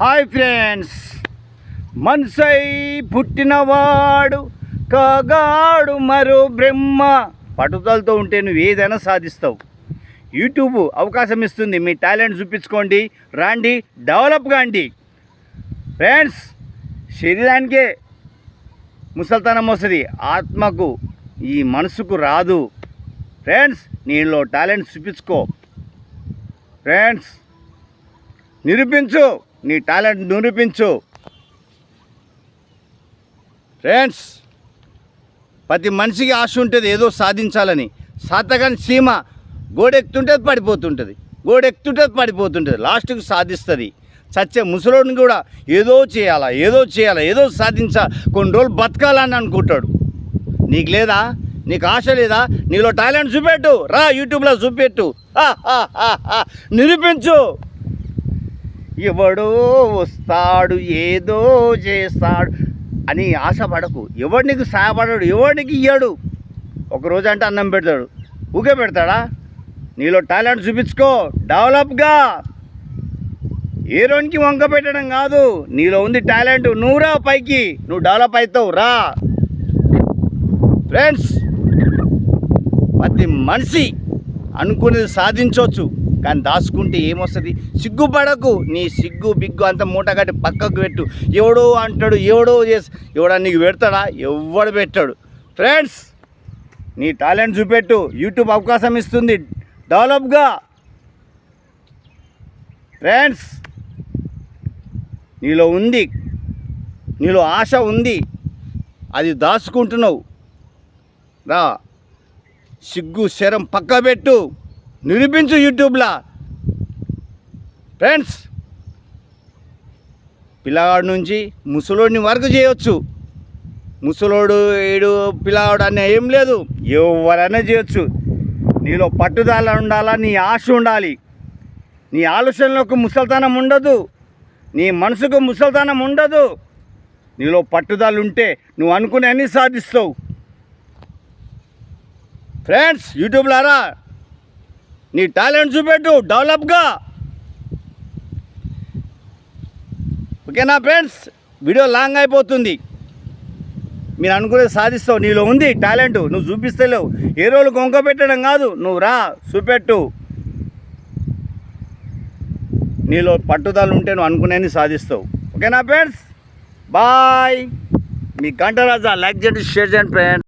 Hi friends. మనసై పుట్టినవాడు కాగాడు మరో బ్రహ్మ. పట్టుదలతో ఉంటే నువ్వు ఏదైనా సాధిస్తావు. యూట్యూబ్ అవకాశం ఇస్తుంది. మీ టాలెంట్ చూపించుకోండి. రాండి. డెవలప్ కాండి. ఫ్రెండ్స్ శరీరానికే ముసల్తనం వస్తుంది. ఆత్మకు ఈ మనసుకు రాదు. ఫ్రెండ్స్ నీలో టాలెంట్ చూపించుకో. ఫ్రెండ్స్ నిరూపించు. నీ టాలెంట్ నిరూపించు. ఫ్రెండ్స్ ప్రతి మనిషికి ఆశ ఉంటుంది ఏదో సాధించాలని. సాతగాని సీమ గోడెక్కుతుంటే పడిపోతుంటుంది. గోడెక్కుతుంటే పడిపోతుంటుంది. లాస్ట్కి సాధిస్తుంది. చచ్చే ముసలోడిని కూడా ఏదో చేయాలా ఏదో చేయాలా ఏదో సాధించా కొన్ని రోజులు బతకాలని అనుకుంటాడు. నీకు లేదా? నీకు ఆశ లేదా? నీలో టాలెంట్ చూపెట్టు. రా యూట్యూబ్లో చూపెట్టు. నిరూపించు. ఎవడో వస్తాడు ఏదో చేస్తాడు అని ఆశపడకు. ఎవడు నీకు సహాయపడాడు ఎవడికి నీకు ఇయ్యాడు. ఒకరోజు అంటే అన్నం పెడతాడు. ఊకే పెడతాడా? నీలో టాలెంట్ చూపించుకో డెవలప్గా. ఏ వంక పెట్టడం కాదు నీలో ఉంది టాలెంట్. నువ్వు రా పైకి నువ్వు డెవలప్ అవుతావు రా. ఫ్రెండ్స్ ప్రతి మనిషి అనుకునేది సాధించవచ్చు. కానీ దాచుకుంటే ఏమొస్తుంది? సిగ్గుపడకు. నీ సిగ్గు బిగ్గు అంత మూటగట్టి పక్కకు పెట్టు. ఎవడో అంటాడు ఎవడో చేసి ఎవడా నీకు పెడతాడా? ఎవడు పెట్టాడు. ఫ్రెండ్స్ నీ టాలెంట్ చూపెట్టు. యూట్యూబ్ అవకాశం ఇస్తుంది. డెవలప్గా ఫ్రెండ్స్ నీలో ఉంది. నీలో ఆశ ఉంది. అది దాచుకుంటున్నావు. రా. సిగ్గు శరం పక్క పెట్టు. నిరూపించు యూట్యూబ్లా. ఫ్రెండ్స్ పిల్లగాడు నుంచి ముసలోడిని వరకు చేయొచ్చు. ముసలోడు ఏడు పిల్లగాడు అనే ఏం లేదు. ఎవరైనా చేయొచ్చు. నీలో పట్టుదల ఉండాలా? నీ ఆశ ఉండాలి. నీ ఆలోచనలకు ముసల్తనం ఉండదు. నీ మనసుకు ముసల్తనం ఉండదు. నీలో పట్టుదల ఉంటే నువ్వు అనుకునే అన్ని సాధిస్తావు. ఫ్రెండ్స్ యూట్యూబ్లారా? నీ టాలెంట్ చూపెట్టు డెవలప్గా. ఓకేనా ఫ్రెండ్స్? వీడియో లాంగ్ అయిపోతుంది. మీరు అనుకునేది సాధిస్తావు. నీలో ఉంది టాలెంట్. నువ్వు చూపిస్తలేవు ఏ రోజు కొంక పెట్టడం కాదు. నువ్వు రా చూపెట్టు. నీలో పట్టుదల ఉంటే నువ్వు అనుకునేది సాధిస్తావు. ఓకేనా ఫ్రెండ్స్? బాయ్. మీ గంటరాజా. లైక్ చేయండి షేర్ చేయండి ఫ్రెండ్స్